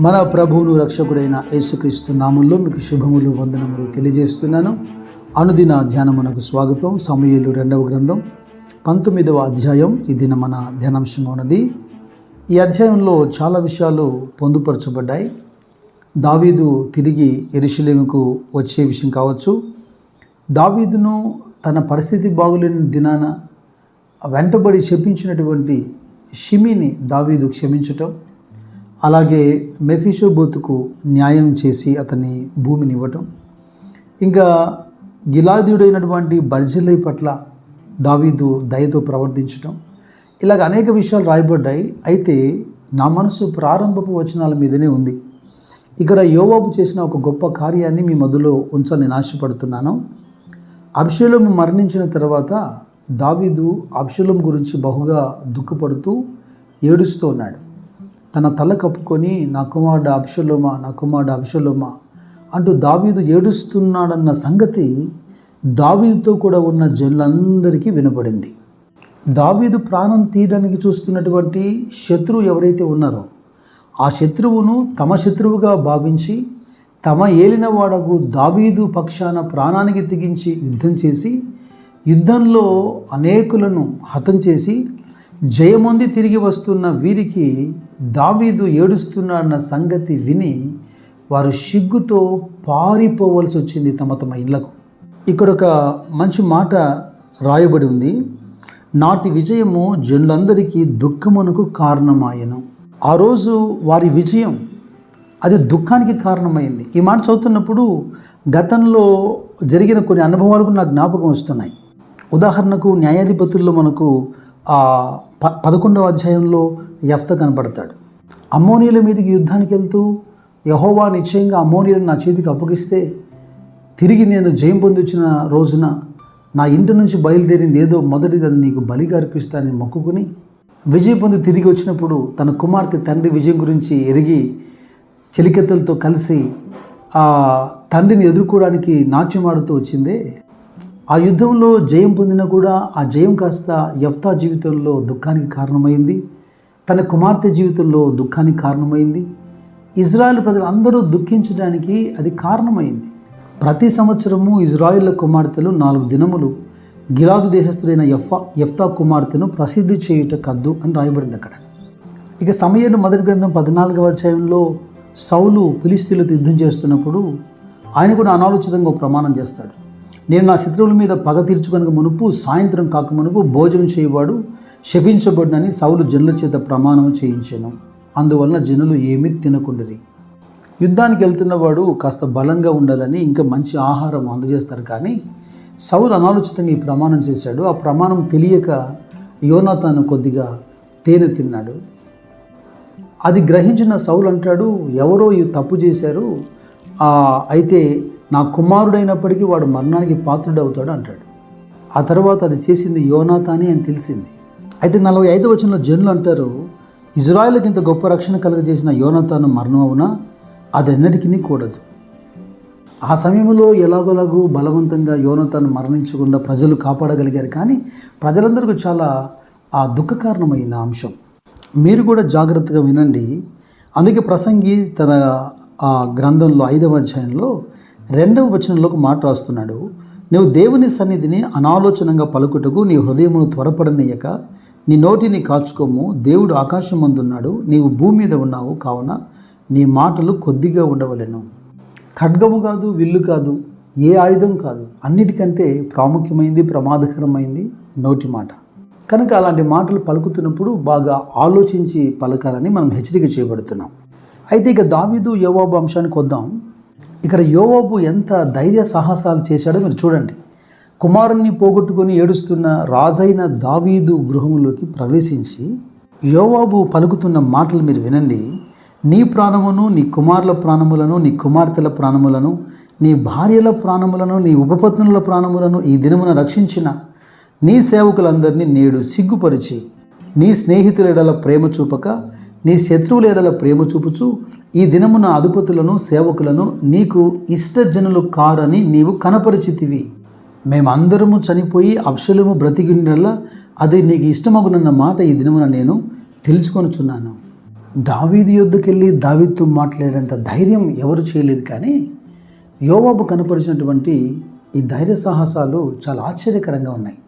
మన ప్రభువును రక్షకుడైన యేసుక్రీస్తు నామంలో మీకు శుభములు వందనములు తెలియజేస్తున్నాను. అనుదిన ధ్యానమునకు స్వాగతం. సమయలు రెండవ గ్రంథం. పంతొమ్మిదవ అధ్యాయం. ఈ దిన మన ధ్యానాంశంగా ఉన్నది. ఈ అధ్యాయంలో చాలా విషయాలు పొందుపరచబడ్డాయి. దావీదు తిరిగి ఎరుషులేముకు వచ్చే విషయం కావచ్చు. దావీదును తన పరిస్థితి బాగులేని దినాన వెంటబడి శపించినటువంటి షిమిని దావీదు క్షమించటం అలాగే మెఫిషోబోతుకు న్యాయం చేసి అతని భూమిని ఇవ్వటం ఇంకా గిలాదీయుడైనటువంటి బర్జిల్లై పట్ల దావీదు దయతో ప్రవర్తించటం. ఇలాగ అనేక విషయాలు రాయబడ్డాయి. అయితే నా మనసు ప్రారంభపు వచనాల మీదనే ఉంది. ఇక్కడ యోవాబు చేసిన ఒక గొప్ప కార్యాన్ని మీ మధ్యలో ఉంచాలని ఆశపడుతున్నాను. అబ్షలోము మరణించిన తర్వాత దావీదు అబ్షలోం గురించి బహుగా దుఃఖపడుతూ ఏడుస్తూ ఉన్నాడు. తన తల కప్పుకొని నా కుమారుడు అబ్షలోమా నా కుమారుడు అబ్షలోమా అంటూ దావీదు ఏడుస్తున్నాడన్న సంగతి దావీదుతో కూడా ఉన్న జనులందరికీ వినపడింది. దావీదు ప్రాణం తీయడానికి చూస్తున్నటువంటి శత్రువు ఎవరైతే ఉన్నారో ఆ శత్రువును తమ శత్రువుగా భావించి తమ ఏలినవాడకు దావీదు పక్షాన ప్రాణానికి తెగించి యుద్ధం చేసి యుద్ధంలో అనేకులను హతం చేసి జయమొంది తిరిగి వస్తున్న వీరికి దావీదు ఏడుస్తున్నాడన్న సంగతి విని వారు సిగ్గుతో పారిపోవలసి వచ్చింది తమ తమ ఇళ్ళకు. ఇక్కడ ఒక మంచి మాట రాయబడి ఉంది. నాటి విజయము జనులందరికీ దుఃఖమునకు కారణమాయను. ఆ రోజు వారి విజయం అది దుఃఖానికి కారణమైంది. ఈ మాట చదువుతున్నప్పుడు గతంలో జరిగిన కొన్ని అనుభవాలకు నాకు జ్ఞాపకం వస్తున్నాయి. ఉదాహరణకు న్యాయాధిపతుల్లో మనకు ప పదకొండవ అధ్యాయంలో యఫ్త కనపడతాడు. అమ్మోనీల మీదకి యుద్ధానికి వెళ్తూ యహోవా నిశ్చయంగా అమ్మోనీలను నా చేతికి అప్పగిస్తే తిరిగి నేను జయం పొందించిన రోజున నా ఇంటి నుంచి బయలుదేరింది ఏదో మొదటిది అది నీకు బలిగా అర్పిస్తానని మొక్కుకుని విజయం పొంది తిరిగి వచ్చినప్పుడు తన కుమార్తె తండ్రి విజయం గురించి ఎరిగి చెలికెత్తలతో కలిసి ఆ తండ్రిని ఎదుర్కోవడానికి నాట్యం ఆడుతూ వచ్చిందే. ఆ యుద్ధంలో జయం పొందినా కూడా ఆ జయం కాస్త యఫ్తా జీవితంలో దుఃఖానికి కారణమైంది తన కుమార్తె జీవితంలో దుఃఖానికి కారణమైంది ఇజ్రాయెల్ ప్రజలందరూ దుఃఖించడానికి అది కారణమైంది. ప్రతి సంవత్సరము ఇజ్రాయిల్ కుమార్తెలు నాలుగు దినములు గిలాదు దేశస్థుడైన యఫా యఫ్తా కుమార్తెను ప్రసిద్ధి చేయుట కద్దు అని రాయబడింది అక్కడ. ఇక సమయను మొదటి గ్రంథం పద్నాలుగవ అధ్యాయంలో సౌలు ఫిలిస్తీన్లతో యుద్ధం చేస్తున్నప్పుడు ఆయన కూడా అనాలోచితంగా ప్రమాణం చేస్తాడు. నేను నా శత్రువుల మీద పగ తీర్చుకొనక మునుపు సాయంత్రం కాక మునుపు భోజనం చేయవాడు శపించబడినని సౌలు జనుల చేత ప్రమాణం చేయించాను. అందువలన జనులు ఏమీ తినకుండది యుద్ధానికి వెళ్తున్నవాడు కాస్త బలంగా ఉండాలని ఇంకా మంచి ఆహారం అందజేస్తారు కానీ సౌలు అనాలోచితంగా ఈ ప్రమాణం చేశాడు. ఆ ప్రమాణం తెలియక యోనాతాను కొద్దిగా తేనె తిన్నాడు. అది గ్రహించిన సౌలు అంటాడు ఎవరో ఇవి తప్పు చేశారు? అయితే నా కుమారుడైనప్పటికీ వాడు మరణానికి పాత్రుడవుతాడు అంటాడు. ఆ తర్వాత అది చేసింది యోనాతాని అని తెలిసింది. అయితే నలభై ఐదు వచనంలో జనులు అంటారు ఇజ్రాయెల్కి ఇంత గొప్ప రక్షణ కలుగజేసిన యోనాథాను మరణం అవునా అది ఎన్నటికీ కూడదు. ఆ సమయంలో ఎలాగోలాగూ బలవంతంగా యోనతాను మరణించకుండా ప్రజలు కాపాడగలిగారు. కానీ ప్రజలందరికీ చాలా ఆ దుఃఖ కారణమైన అంశం. మీరు కూడా జాగ్రత్తగా వినండి. అందుకే ప్రసంగి తన ఆ గ్రంథంలో ఐదవ అధ్యాయంలో రెండవ వచనంలో మాట రాస్తున్నాడు నువ్వు దేవుని సన్నిధిని అనాలోచనంగా పలుకుటకు నీ హృదయమును త్వరపడనీయక నీ నోటిని కాచుకోము దేవుడు ఆకాశమందున్నాడు నీవు భూమి మీద ఉన్నావు కావున నీ మాటలు కొద్దిగా ఉండవలెను. ఖడ్గము కాదు విల్లు కాదు ఏ ఆయుధం కాదు అన్నిటికంటే ప్రాముఖ్యమైంది ప్రమాదకరమైంది నోటి మాట. కనుక అలాంటి మాటలు పలుకుతున్నప్పుడు బాగా ఆలోచించి పలకాలని మనం హెచ్చరిక చేయబడుతున్నాం. అయితే ఇక దావీదు యోవాబు అంశానికి వద్దాం. ఇక్కడ యోవాబు ఎంత ధైర్య సాహసాలు చేశాడో మీరు చూడండి. కుమారుణ్ణి పోగొట్టుకొని ఏడుస్తున్న రాజైన దావీదు గృహంలోకి ప్రవేశించి యోవాబు పలుకుతున్న మాటలు మీరు వినండి. నీ ప్రాణమును నీ కుమారుల ప్రాణములను నీ కుమార్తెల ప్రాణములను నీ భార్యల ప్రాణములను నీ ఉపపత్నుల ప్రాణములను ఈ దినమున రక్షించిన నీ సేవకులందరినీ నేడు సిగ్గుపరిచి నీ స్నేహితుల ఎడల ప్రేమ చూపక నీ శత్రువుల ఎడల ప్రేమ చూపుచు ఈ దినమున అధిపతులను సేవకులను నీకు ఇష్టజనులు కారని నీవు కనపరిచితివి. మేమందరము చనిపోయి అప్షలము బ్రతికిండల్లా అది నీకు ఇష్టమగునన్న మాట ఈ దినమున నేను తెలుసుకొనుచున్నాను. దావీది యుద్ధకెళ్ళి దావీతో మాట్లాడేంత ధైర్యం ఎవరు చేయలేదు కానీ యోవాబు కనపరిచినటువంటి ఈ ధైర్య సాహసాలు చాలా ఆశ్చర్యకరంగా ఉన్నాయి.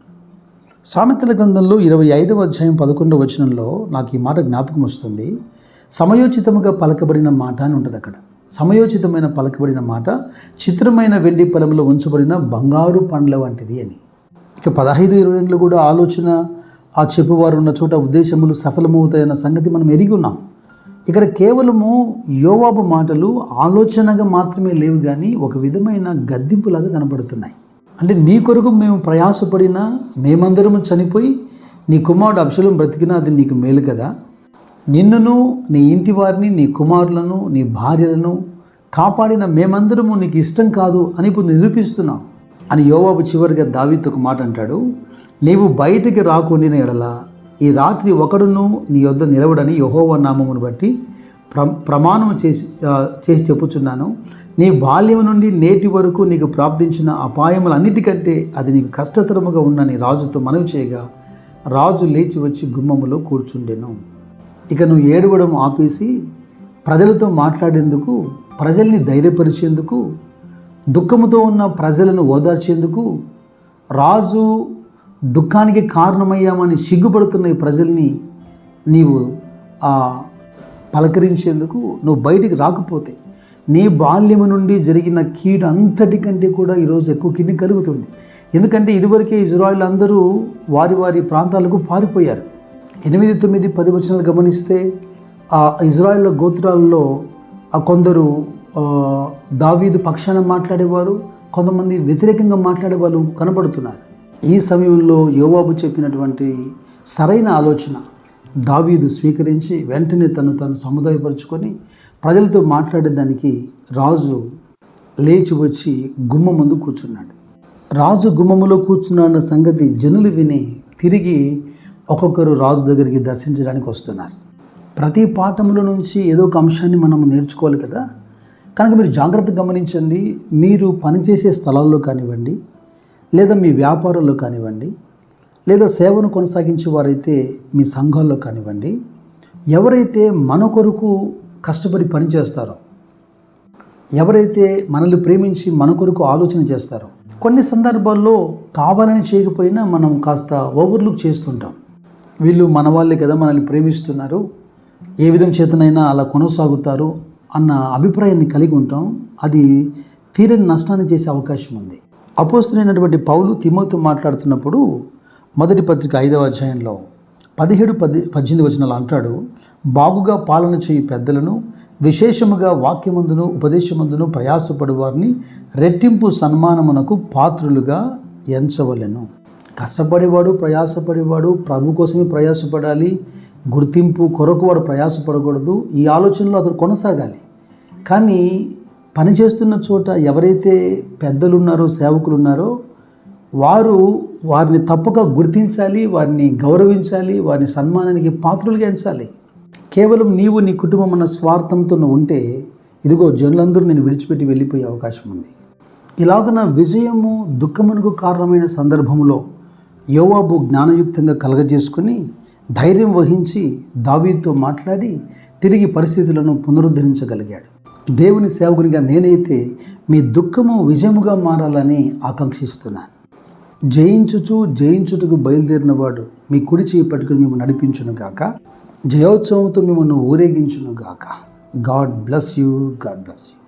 సామెతల గ్రంథంలో ఇరవై ఐదవ అధ్యాయం పదకొండవ వచనంలో నాకు ఈ మాట జ్ఞాపకం వస్తుంది. సమయోచితముగా పలకబడిన మాట అని ఉంటుంది అక్కడ. సమయోచితమైన పలకబడిన మాట చిత్రమైన వెండి పొలంలో ఉంచబడిన బంగారు పండ్ల వంటిది అని. ఇక పదహైదు ఇరవై రెండులో కూడా ఆలోచన ఆ చెప్పువారు ఉన్న చోట ఉద్దేశములు సఫలమవుతాయన్న సంగతి మనం ఎరిగి ఉన్నాం. ఇక్కడ కేవలము యోవాబు మాటలు ఆలోచనగా మాత్రమే లేవు కానీ ఒక విధమైన గద్దింపులాగా కనబడుతున్నాయి అంటే నీ కొరకు మేము ప్రయాసపడినా మేమందరము చనిపోయి నీ కుమారుడు అప్సలం బ్రతికినా అది నీకు మేలు కదా. నిన్నును నీ ఇంటి వారిని నీ కుమారులను నీ భార్యలను కాపాడిన మేమందరము నీకు ఇష్టం కాదు అని ఇప్పుడు నిరూపిస్తున్నాం. అని యోవాబు చివరిగా దావిత్ ఒక మాట అంటాడు. నీవు బయటికి రాకుండిన ఎడల ఈ రాత్రి ఒకడును నీ యొద్ద నిలవడని యహోవ నామమును బట్టి ప్ర ప్రమాణం చేసి చేసి చెప్పుచున్నాను. నీ బాల్యం నుండి నేటి వరకు నీకు ప్రాప్తించిన అపాయములన్నిటికంటే అది నీకు కష్టతరముగా ఉన్నని రాజుతో మనవి చేయగా రాజు లేచి వచ్చి గుమ్మములో కూర్చుండెను. ఇక నువ్వు ఏడవడం ఆపేసి ప్రజలతో మాట్లాడేందుకు ప్రజల్ని ధైర్యపరిచేందుకు దుఃఖముతో ఉన్న ప్రజలను ఓదార్చేందుకు రాజు దుఃఖానికి కారణమయ్యామని సిగ్గుపడుతున్న ఈ ప్రజల్ని నీవు ఆ, పలకరించేందుకు నువ్వు బయటికి రాకపోతే నీ బాల్యము నుండి జరిగిన కీడు అంతటికంటే కూడా ఈరోజు ఎక్కువ కిడ్ని కలుగుతుంది. ఎందుకంటే ఇదివరకే ఇజ్రాయిల్ అందరూ వారి వారి ప్రాంతాలకు పారిపోయారు. ఎనిమిది తొమ్మిది పది వచనాలు గమనిస్తే ఆ ఇజ్రాయిల్ గోత్రాల్లో ఆ కొందరు దావీదు పక్షాన మాట్లాడేవారు కొంతమంది వ్యతిరేకంగా మాట్లాడే వాళ్ళు కనబడుతున్నారు. ఈ సమయంలో యోవాబు చెప్పినటువంటి సరైన ఆలోచన దావీదు స్వీకరించి వెంటనే తను తను సముదాయపరుచుకొని ప్రజలతో మాట్లాడేదానికి రాజు లేచి వచ్చి గుమ్మ ముందు కూర్చున్నాడు. రాజు గుమ్మములో కూర్చున్న సంగతి జనులు విని తిరిగి ఒక్కొక్కరు రాజు దగ్గరికి దర్శించడానికి వస్తున్నారు. ప్రతి పాఠముల నుంచి ఏదో ఒక అంశాన్ని మనం నేర్చుకోవాలి కదా. కనుక మీరు జాగ్రత్తగా గమనించండి. మీరు పనిచేసే స్థలాల్లో కానివ్వండి లేదా మీ వ్యాపారంలో కానివ్వండి లేదా సేవను కొనసాగించే వారైతే మీ సంఘాల్లో కానివ్వండి ఎవరైతే మన కొరకు కష్టపడి పనిచేస్తారో ఎవరైతే మనల్ని ప్రేమించి మన కొరకు ఆలోచన చేస్తారో కొన్ని సందర్భాల్లో కావాలని చేయకపోయినా మనం కాస్త ఓవర్లుక్ చేస్తుంటాం. వీళ్ళు మన వాళ్ళే కదా మనల్ని ప్రేమిస్తున్నారు. ఏ విధం చేతనైనా అలా కొనసాగుతారు అన్న అభిప్రాయాన్ని కలిగి ఉంటాం. అది తీరని నష్టాన్ని చేసే అవకాశం ఉంది. అపోస్తులైనటువంటి పౌలు తిమోతో మాట్లాడుతున్నప్పుడు మొదటి పత్రిక ఐదవ అధ్యాయంలో పదిహేడు పది పద్దెనిమిది వచనాలు అంటాడు బాగుగా పాలన చేయి పెద్దలను విశేషముగా వాక్యమందును ఉపదేశమందును ప్రయాసపడు వారిని రెట్టింపు సన్మానమునకు పాత్రులుగా ఎంచవలెను. కష్టపడేవాడు ప్రయాసపడేవాడు ప్రభు కోసమే ప్రయాసపడాలి గుర్తింపు కొరకు వాడు ప్రయాసపడకూడదు ఈ ఆలోచనలో అతను కొనసాగాలి. కానీ పనిచేస్తున్న చోట ఎవరైతే పెద్దలు ఉన్నారో సేవకులు ఉన్నారో వారు వారిని తప్పక గుర్తించాలి వారిని గౌరవించాలి వారిని సన్మానానికి పాత్రులుగా ఎంచాలి. కేవలం నీవు నీ కుటుంబం అన్న స్వార్థంతో ఉంటే ఇదిగో జనులందరూ నేను విడిచిపెట్టి వెళ్ళిపోయే అవకాశం ఉంది. ఇలాగున విజయము దుఃఖమునకు కారణమైన సందర్భంలో యోవాబు జ్ఞానయుక్తంగా కలగజేసుకుని ధైర్యం వహించి దావీతో మాట్లాడి తిరిగి పరిస్థితులను పునరుద్ధరించగలిగాడు. దేవుని సేవకునిగా నేనైతే మీ దుఃఖము విజయముగా మారాలని ఆకాంక్షిస్తున్నాను. జయించుచు జయించుటకు బయలుదేరినవాడు మీ కుడి చేయి పట్టుకుని మేము నడిపించును గాక. జయోత్సవంతో మిమ్మల్ని ఊరేగించును గాక. God bless you God bless you.